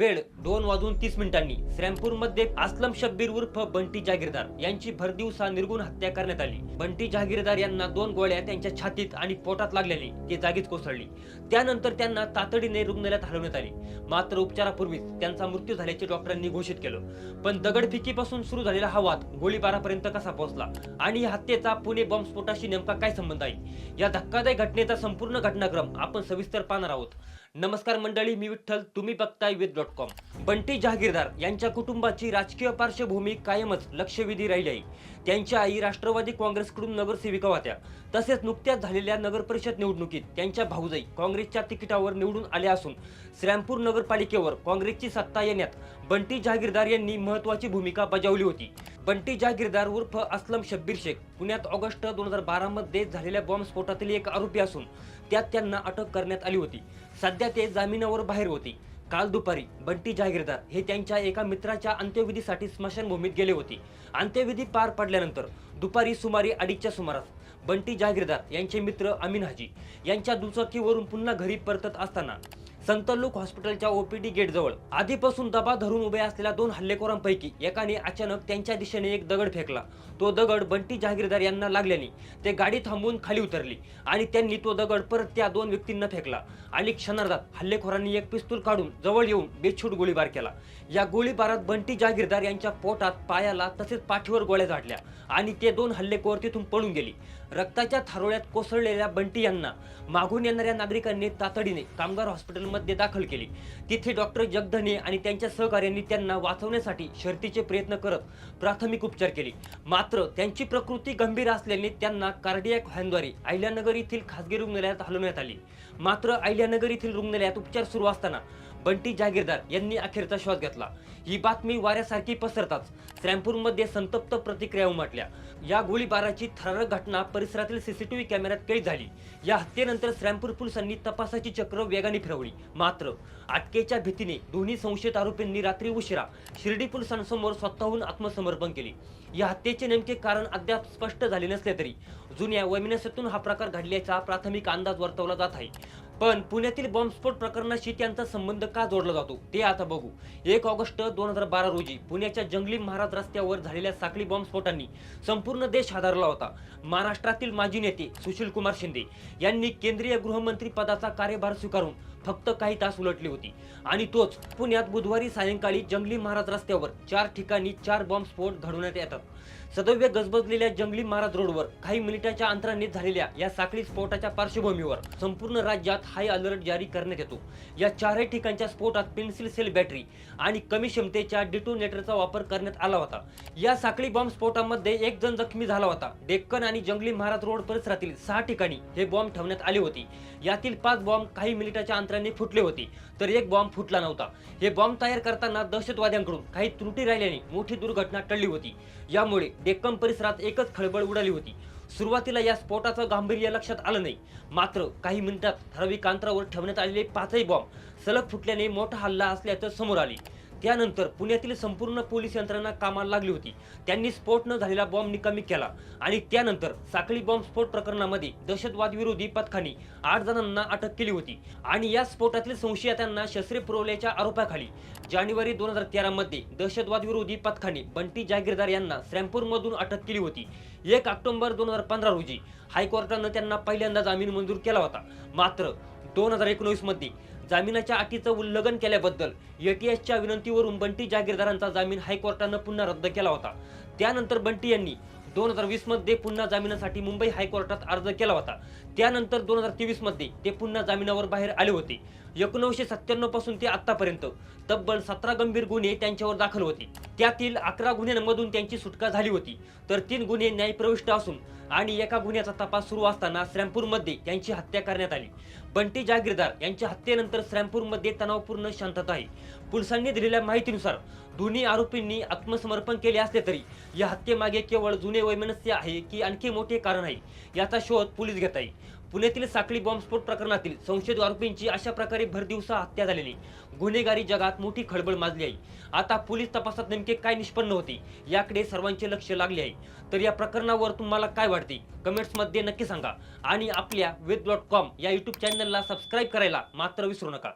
वेळ दोन वाजून तीस मिनिटांनी. श्रॅमपूरमध्ये असलम शब्बीर उर्फ बंटी जागीरदार यांची भरदिवसा निर्गुण हत्या करण्यात आली. बंटी जागीरदार यांना दोन गोळ्या त्यांच्या छातीत आणि पोटात लागल्याने ते जागीच कोसळली. त्यानंतर त्यांना तातडीने रुग्णालयात हलवण्यात आले. मात्र उपचारापूर्वीच त्यांचा मृत्यू झाल्याचे डॉक्टरांनी घोषित केलं. पण दगडफेकीपासून सुरू झालेला हा वाद गोळीबारापर्यंत कसा पोहोचला? आणि हत्येचा पुणे बॉम्बस्फोटाशी नेमका काय संबंध आहे? या धक्कादायक घटनेचा संपूर्ण घटनाक्रम आपण सविस्तर पाहणार आहोत. नमस्कार मंडळी मी विठ्ठल तुम्ही बघताय with dot com. Bunty Jahagirdar यांच्या कुटुंबाची राजकीय पार्श्वभूमी कायमच लक्षवेधी राहिली आहे. त्यांची आई राष्ट्रवादी काँग्रेसकडून नगरसेविका होत्या. तसेच नुकत्याच झालेल्या नगरपरिषद निवडणुकीत त्यांच्या भाऊजाई काँग्रेसच्या तिकिटावर निवडून आल्या असून श्रॅमपूर नगरपालिकेवर काँग्रेसची सत्ता येण्यात बंटी जहागीरदार यांनी महत्वाची भूमिका बजावली होती. बंटी जहागीरदार उर्फ असलम शब्बीर शेख. पुण्यात ऑगस्ट दोन हजार बारामध्ये झालेल्या बॉम्बस्फोटातील एक आरोपी असून त्यात त्यांना अटक करण्यात आली होती. सध्या ते जामिनावर बाहेर होते. काल दुपारी बंटी जहागीरदार हे त्यांच्या एका मित्राच्या अंत्यविधीसाठी स्मशानभूमीत गेले होते. अंत्यविधी पार पडल्यानंतर दुपारी सुमारे अडीचच्या सुमारास बंटी जहागीरदार यांचे मित्र अमीन हाजी यांच्या दुचाकीवरून पुन्हा घरी परतत असताना संतलोक हॉस्पिटलच्या ओपीडी गेट जवळ आधीपासून दबा धरून उभे असलेल्या दोन हल्लेखोरांपैकी एकाने अचानक त्यांच्या दिशेने एक दगड फेकला. तो दगड बंटी जहागीरदार यांना लागल्याने ते गाडी थांबवून खाली उतरली आणि त्यांनी तो दगड परत त्या दोन व्यक्तींना फेकला आणि क्षणार्धात हल्लेखोरांनी एक पिस्तूल काढून जवळ येऊन बेछूट गोळीबार केला. या गोळीबारात बंटी जहागीरदार यांच्या पोटात पायाला तसेच पाठीवर गोळ्या झाडल्या आणि ते दोन हल्लेखोर तिथून पळून गेली. रक्ताच्या थारोळ्यात कोसळलेल्या बंटी यांना मागून येणाऱ्या नागरिकांनी तातडीने कामगार हॉस्पिटलमध्ये दाखल केले. तिथे डॉक्टर जगधने आणि त्यांच्या सहकार्यांनी त्यांना वाचवण्यासाठी शर्तीचे प्रयत्न करत प्राथमिक उपचार केले. मात्र त्यांची प्रकृती गंभीर असल्याने त्यांना कार्डियाक व्हॅनद्वारे अहिल्यानगर येथील खासगी रुग्णालयात हलवण्यात आली. मात्र अहिल्यानगर येथील रुग्णालयात उपचार सुरू असताना बंटी जागीरदार यांनी अखेरचा श्वास घेतला. ही बातमी वाऱ्यासारखी पसरताच श्रॅमपूरमध्ये संतप्त प्रतिक्रिया उमटल्या. या गोळीबाराची थरारक घटना परिसरातील सीसीटीव्ही कॅमेऱ्यात कैद झाली. या हत्येनंतर श्रॅमपूर पोलिसांनी तपासाची चक्र वेगाने फिरवली. मात्र अटकेच्या भीतीने दोन्ही संशयित आरोपींनी रात्री उशिरा शिर्डी पोलिसांसमोर स्वतःहून आत्मसमर्पण केले. या हत्येचे नेमके कारण अद्याप स्पष्ट झाले नसले तरी. जुन्या वैमनस्यातून हा प्रकार घडल्याचा प्राथमिक अंदाज वर्तवला जात आहे. पण पुण्यातील बॉम्बस्फोट प्रकरणाशी त्यांचा संबंध का जोडला जातो ते आता बघू. एक ऑगस्ट दोन हजार बारा रोजी पुण्याच्या जंगली महाराज रस्त्यावर झालेल्या साखळी बॉम्बस्फोटांनी संपूर्ण देश हादरला होता. महाराष्ट्रातील माजी नेते सुशील कुमार शिंदे यांनी केंद्रीय गृहमंत्री पदाचा कार्यभार स्वीकारून फक्त काही तास उलटली होती. आणि तोच पुण्यात बुधवारी सायंकाळी जंगली महाराज रस्त्यावर चार ठिकाणी चार बॉम्बस्फोट घडवण्यात येतात. सदैव गजबजलेल्या जंगली महाराज रोडवर काही मिनिटाच्या अंतराने झालेल्या या साखळी स्फोटाच्या पार्श्वभूमीवर संपूर्ण राज्यात हाय अलर्ट जारी करण्यात येतो. या चारही ठिकाणच्या स्फोटात पेन्सिल सेल बॅटरी आणि कमी क्षमतेच्या डिटोनेटरचा वापर करण्यात आला होता. या साखळी बॉम्ब स्फोटामध्ये एक जण जखमी झाला होता. डेक्कन आणि जंगली महाराज रोड परिसरातील सहा ठिकाणी हे बॉम्ब ठेवण्यात आले होते. यातील पाच बॉम्ब काही मिनिटाच्या अंतराने फुटले होते तर एक बॉम्ब फुटला नव्हता. हे बॉम्ब तयार करताना दहशतवाद्यांकडून काही त्रुटी राहिल्याने मोठी दुर्घटना टळली होती. यामुळे डेक्कन परिसरात एकच खळबळ उडाली होती. सुरुवातीला या स्फोटाचं गांभीर्य लक्षात आलं नाही. मात्र काही मिनिटात ठराविक अंतरावर ठेवण्यात आलेले पाचही बॉम्ब सलग फुटल्याने मोठा हल्ला असल्याचं समोर आले. त्यानंतर पुण्यातील संपूर्ण पोलीस यंत्रणा कामाला लागली होती. त्यांनी स्फोट न झालेला बॉम्ब निकामी केला आणि त्यानंतर साखळी बॉम्ब स्फोट प्रकरणामध्ये दहशतवाद विरोधी पथकाने आठ जणांना अटक केली होती आणि या स्फोटातील संशयितांना शस्त्रे पुरवल्याच्या आरोपाखाली जानेवारी दोन हजार तेरा मध्ये दहशतवाद विरोधी पथकाने बंटी जागीरदार यांना श्रॅमपूरमधून अटक केली होती. एक ऑक्टोबर दोन हजार पंधरा रोजी हायकोर्टानं त्यांना पहिल्यांदा जामीन मंजूर केला होता. मात्र दोन हजार एकोणीसमध्ये जामिनाच्या अटीचं उल्लंघन केल्याबद्दल एटीएसच्या विनंतीवरून बंटी जागीरदारांचा जामीन हायकोर्टानं पुन्हा रद्द केला होता. त्यानंतर बंटी यांनी दोन हजार वीसमध्ये पुन्हा जामिनासाठी मुंबई हायकोर्टात अर्ज केला होता. त्यानंतर दोन हजार तेवीसमध्ये ते पुन्हा जामिनावर बाहेर आले होते. एकोणीसशे सत्त्याण्णवपासून ते आतापर्यंत तब्बल सतरा गंभीर गुन्हे त्यांच्यावर दाखल होते. त्यातील अकरा गुन्ह्यांमधून त्यांची सुटका झाली होती. तर तीन गुन्हे न्यायप्रविष्ट असून आणि एका गुन्ह्याचा तपास सुरू असताना श्रॅमपूरमध्ये त्यांची हत्या करण्यात आली. बंटी जागीरदार यांच्या हत्येनंतर श्रॅमपूरमध्ये तणावपूर्ण शांतता आहे. पोलिसांनी दिलेल्या माहितीनुसार दोन्ही आरोपींनी आत्मसमर्पण केले असले तरी या हत्येमागे केवळ जुने वैमनस्य आहे की आणखी मोठे कारण आहे याचा शोध पोलीस घेत आहे. पुण्यातील साखळी बॉम्बस्फोट प्रकरणातील संशयित आरोपींची अशा प्रकारे भरदिवसा हत्या झालेली. गुन्हेगारी जगात मोठी खळबळ माजली आहे. आता पोलीस तपासात नेमके काय निष्पन्न होते याकडे सर्वांचे लक्ष लागले आहे. तर या प्रकरणावर तुम्हाला काय वाटते? कमेंट्समध्ये नक्की सांगा. आणि आपल्या वेद डॉट कॉम या यूट्यूब चॅनलला सबस्क्राईब करायला मात्र विसरू नका.